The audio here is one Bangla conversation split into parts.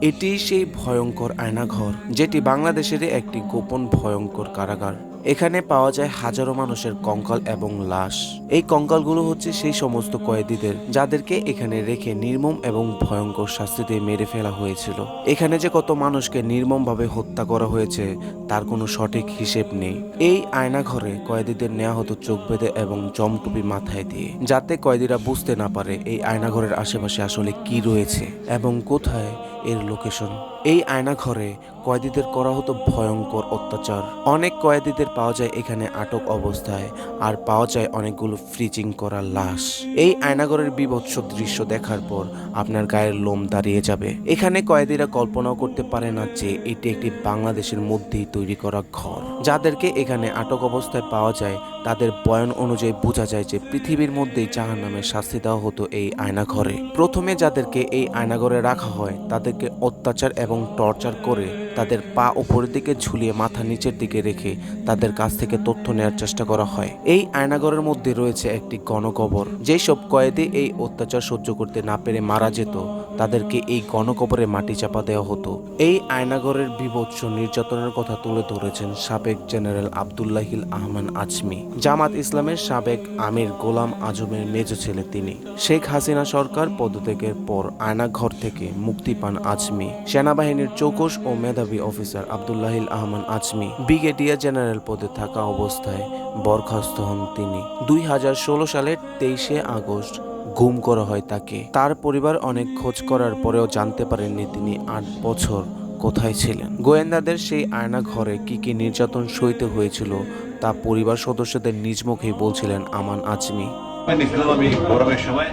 এটি সেই ভয়ঙ্কর আয়নাঘর যেটি বাংলাদেশের একটি গোপন ভয়ঙ্কর কারাগার। এখানে পাওয়া যায় হাজারো মানুষের কঙ্কাল এবং লাশ। এই কঙ্কালগুলো হচ্ছে সেই সমস্ত কয়েদিদের, যাদেরকে এখানে রেখে নির্মম এবং ভয়ঙ্কর শাস্তিতে মেরে ফেলা হয়েছিল। এখানে যে কত মানুষকে নির্মমভাবে হত্যা করা হয়েছে, তার কোনো সঠিক হিসেব নেই। এই আয়নাঘরে কয়েদিদের নেওয়া হতো চোখ বেঁধে এবং জমটুপি মাথায় দিয়ে। যাতে কয়েদিরা বুঝতে না পারে এই আয়নাঘরের আশেপাশে আসলে কি রয়েছে এবং কোথায় এর লোকেশন। এই আয়নাঘরে কয়েদিদের করা হতো ভয়ঙ্কর অত্যাচার। অনেক কয়েদিদের পাওয়া যায় এখানে আটক অবস্থায়, আর পাওয়া যায় অনেকগুলো ফ্রিজিং করা লাশ। এই আয়নাঘরের বিভৎস দৃশ্য দেখার পর আপনার গায়ের লোম দাঁড়িয়ে যাবে। এখানে কয়েদিরা কল্পনাও করতে পারে না যে এটি একটি বাংলাদেশের মধ্যেই তৈরি করা ঘর। যাদেরকে এখানে আটক অবস্থায় পাওয়া যায়, তাদের বয়ান অনুযায়ী বোঝা যায় যে পৃথিবীর মধ্যেই জাহান নামে শাস্তি দেওয়া হতো এই আয়নাঘরে। প্রথমে যাদেরকে এই আয়নাঘরে রাখা হয়, তাদেরকে অত্যাচার এবং টর্চার করে তাদের পা উপরের দিকে ঝুলিয়ে মাথা নিচের দিকে রেখে তাদের কাছ থেকে তথ্য নেওয়ার চেষ্টা করা হয়। এই আয়নাগরের মধ্যে রয়েছে একটি গণকবর, যেসব কয়েদি এই অত্যাচার সহ্য করতে না পেরে মারা যেত। তাদেরকে এই গণকবরে মাটি চাপা দেওয়া হতো। এই আয়নাগরের বিভৎস নির্যাতনের কথা তুলে ধরেছেন সাবেক জেনারেল আবদুল্লাহিল আহমান আজমি। জামাত ইসলামের সাবেক আমির গোলাম আজমের মেজ ছেলে তিনি। শেখ হাসিনা সরকার পদত্যাগের পর আয়নাঘর থেকে মুক্তি পান আজমি। সেনাবাহিনীর চৌকস ও মেধাবী officer Abdullahil Aman Azmi. Brigadier general পদে থাকা অবস্থায় বরখাস্ত হন তিনি। দুই হাজার ষোলো সালের তেইশে আগস্ট গুম করা হয় তাকে। তার পরিবার অনেক খোঁজ করার পরেও জানতে পারেননি তিনি আট বছর কোথায় ছিলেন। গোয়েন্দাদের সেই আয়না ঘরে কি কি নির্যাতন সইতে হয়েছিল তা পরিবার সদস্যদের নিজ মুখেই বলছিলেন আমান আজমি। নিয়েছিলাম আমি গরমের সময়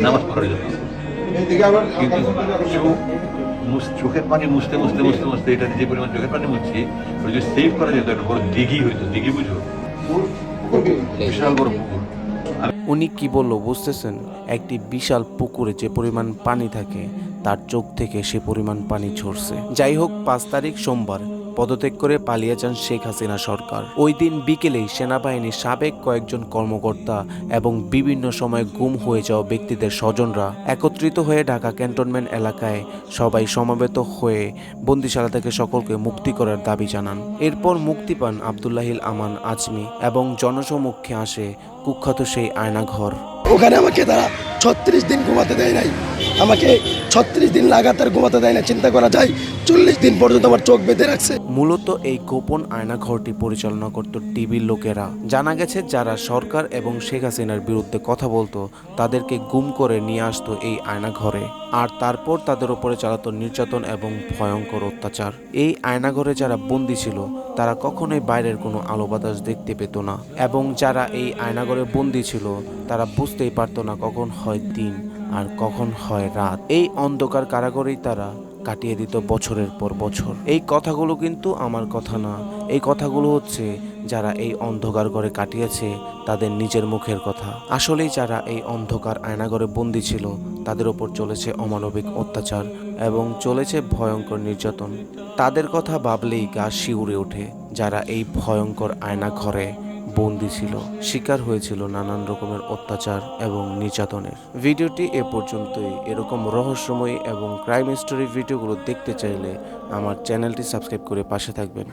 নামাজ পড়ার জন্য। কিন্তু চোখ মুছ- চোখের পানি মুছতে মুছতে মুছতে মুছতে এটা যে পরিমাণ চোখের পানি মুছছি ওটা যদি সেভ করা যেত একটা বড় দিঘি হইতো দিঘি বুঝো? বিশাল বড় পুকুর। উনি কি বলল বুঝতেছেন? একটি বিশাল পুকুরে যে পরিমাণ পানি থাকে, তার চোখ থেকে সে পরিমাণ পানি ঝরছে। যাই হোক, পাঁচ তারিখ সোমবার। পদত্যাগ করে পালিয়ে যান শেখ হাসিনা সরকার। ওই দিন বিকেলেই সেনাবাহিনীর সাবেক কয়েকজন কর্মকর্তা এবং বিভিন্ন সময় গুম হয়ে যাওয়া ব্যক্তিদের স্বজনরা একত্রিত হয়ে ঢাকা ক্যান্টনমেন্ট এলাকায় সবাই সমবেত হয়ে বন্দিশালা থেকে সকলকে মুক্তি করার দাবি জানান। এরপর মুক্তি পান আবদুল্লাহিল আমান আজমি এবং জনসমক্ষে আসে কুখ্যাত সেই আয়নাঘর। ওখানে আমাকে তারা ছত্রিশ দিন ঘুমাতে দেয় নাই। আমাকে ছত্রিশ দিন লাগাতার ঘুমাতে দেয় না, চিন্তা করা যায়, চল্লিশ দিন পর্যন্ত আমার চোখ বেঁধে রাখছে। মূলত এই গোপন আয়নাঘরটি পরিচালনা করত টিভির লোকেরা। জানা গেছে, যারা সরকার এবং শেখ হাসিনার বিরুদ্ধে কথা বলতো, তাদেরকে গুম করে নিয়ে আসতো এই আয়নাঘরে আর তারপর তাদের উপরে চালাতো নির্যাতন এবং ভয়ঙ্কর অত্যাচার। এই আয়নাঘরে যারা বন্দী ছিল, তারা কখনোই বাইরের কোনো আলো বাতাস দেখতে পেত না। এবং যারা এই আয়নাঘরে বন্দী ছিল, তারা বুঝতেই পারতো না কখন হয় দিন। আর কখন হয় রাত? এই অন্ধকার কারাগরেই তারা কাটিয়ে দিত বছরের পর বছর। এই কথাগুলো কিন্তু আমার কথা না। এই কথাগুলো হচ্ছে যারা এই অন্ধকার ঘরে কাটিয়েছে তাদের নিজের মুখের কথা। আসলেই যারা এই অন্ধকার আয়নাঘরে বন্দি ছিল, তাদের ওপর চলেছে অমানবিক অত্যাচার এবং চলেছে ভয়ঙ্কর নির্যাতন। তাদের কথা ভাবলেই গা শিউরে ওঠে যারা এই ভয়ঙ্কর আয়না ঘরে বন্দি ছিল, শিকার হয়েছিল নানান রকমের অত্যাচার এবং নির্যাতনের। ভিডিওটি এ পর্যন্তই। এরকম রহস্যময়ী এবং ক্রাইম স্টোরি ভিডিওগুলো দেখতে চাইলে আমার চ্যানেলটি সাবস্ক্রাইব করে পাশে থাকবেন।